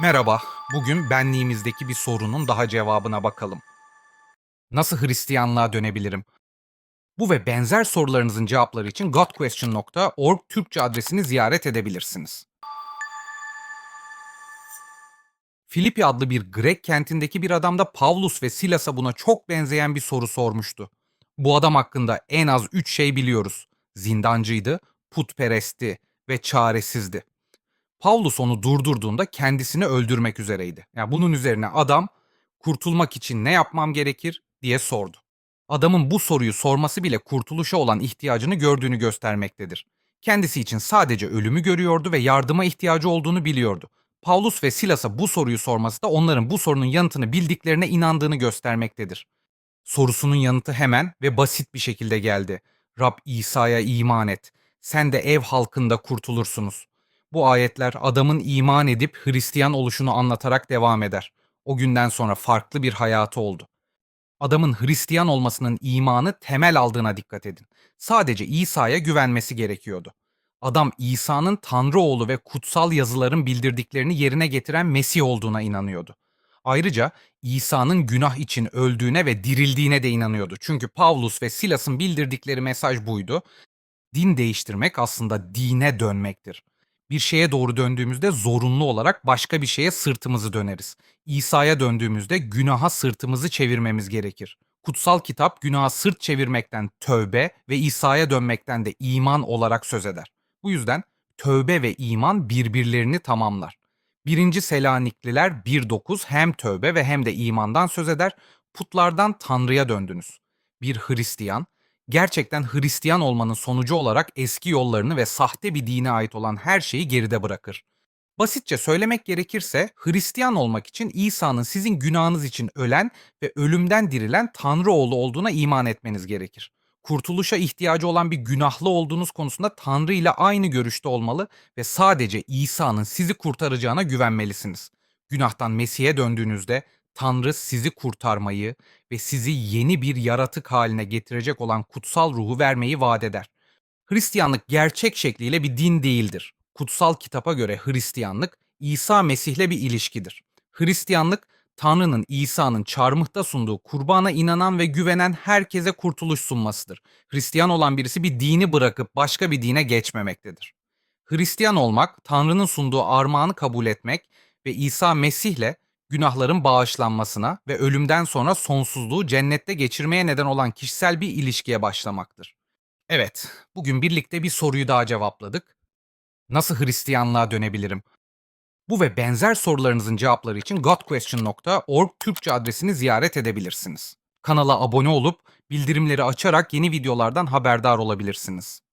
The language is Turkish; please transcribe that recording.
Merhaba, bugün benliğimizdeki bir sorunun daha cevabına bakalım. Nasıl Hristiyanlığa dönebilirim? Bu ve benzer sorularınızın cevapları için godquestion.org Türkçe adresini ziyaret edebilirsiniz. Filipi adlı bir Grek kentindeki bir adam da Pavlus ve Silas'a buna çok benzeyen bir soru sormuştu. Bu adam hakkında en az üç şey biliyoruz. Zindancıydı, putperestti ve çaresizdi. Paulus onu durdurduğunda kendisini öldürmek üzereydi. Yani bunun üzerine adam kurtulmak için ne yapmam gerekir diye sordu. Adamın bu soruyu sorması bile kurtuluşa olan ihtiyacını gördüğünü göstermektedir. Kendisi için sadece ölümü görüyordu ve yardıma ihtiyacı olduğunu biliyordu. Paulus ve Silas'a bu soruyu sorması da onların bu sorunun yanıtını bildiklerine inandığını göstermektedir. Sorusunun yanıtı hemen ve basit bir şekilde geldi. Rab İsa'ya iman et. Sen de ev halkında kurtulursunuz. Bu ayetler adamın iman edip Hristiyan oluşunu anlatarak devam eder. O günden sonra farklı bir hayatı oldu. Adamın Hristiyan olmasının imanı temel aldığına dikkat edin. Sadece İsa'ya güvenmesi gerekiyordu. Adam İsa'nın Tanrı oğlu ve kutsal yazıların bildirdiklerini yerine getiren Mesih olduğuna inanıyordu. Ayrıca İsa'nın günah için öldüğüne ve dirildiğine de inanıyordu. Çünkü Pavlus ve Silas'ın bildirdikleri mesaj buydu. Din değiştirmek aslında dine dönmektir. Bir şeye doğru döndüğümüzde zorunlu olarak başka bir şeye sırtımızı döneriz. İsa'ya döndüğümüzde günaha sırtımızı çevirmemiz gerekir. Kutsal kitap günaha sırt çevirmekten tövbe ve İsa'ya dönmekten de iman olarak söz eder. Bu yüzden tövbe ve iman birbirlerini tamamlar. 1. Selanikliler 1.9 hem tövbe ve hem de imandan söz eder. Putlardan Tanrı'ya döndünüz. Bir Hristiyan, gerçekten Hristiyan olmanın sonucu olarak eski yollarını ve sahte bir dine ait olan her şeyi geride bırakır. Basitçe söylemek gerekirse Hristiyan olmak için İsa'nın sizin günahınız için ölen ve ölümden dirilen Tanrı oğlu olduğuna iman etmeniz gerekir. Kurtuluşa ihtiyacı olan bir günahlı olduğunuz konusunda Tanrı ile aynı görüşte olmalı ve sadece İsa'nın sizi kurtaracağına güvenmelisiniz. Günahtan Mesih'e döndüğünüzde Tanrı sizi kurtarmayı ve sizi yeni bir yaratık haline getirecek olan kutsal ruhu vermeyi vaat eder. Hristiyanlık gerçek şekliyle bir din değildir. Kutsal kitapa göre Hristiyanlık İsa Mesih'le bir ilişkidir. Hristiyanlık Tanrı'nın İsa'nın çarmıhta sunduğu kurbana inanan ve güvenen herkese kurtuluş sunmasıdır. Hristiyan olan birisi bir dini bırakıp başka bir dine geçmemektedir. Hristiyan olmak, Tanrı'nın sunduğu armağanı kabul etmek ve İsa Mesih'le günahların bağışlanmasına ve ölümden sonra sonsuzluğu cennette geçirmeye neden olan kişisel bir ilişkiye başlamaktır. Evet, bugün birlikte bir soruyu daha cevapladık. Nasıl Hristiyanlığa dönebilirim? Bu ve benzer sorularınızın cevapları için godquestion.org Türkçe adresini ziyaret edebilirsiniz. Kanala abone olup bildirimleri açarak yeni videolardan haberdar olabilirsiniz.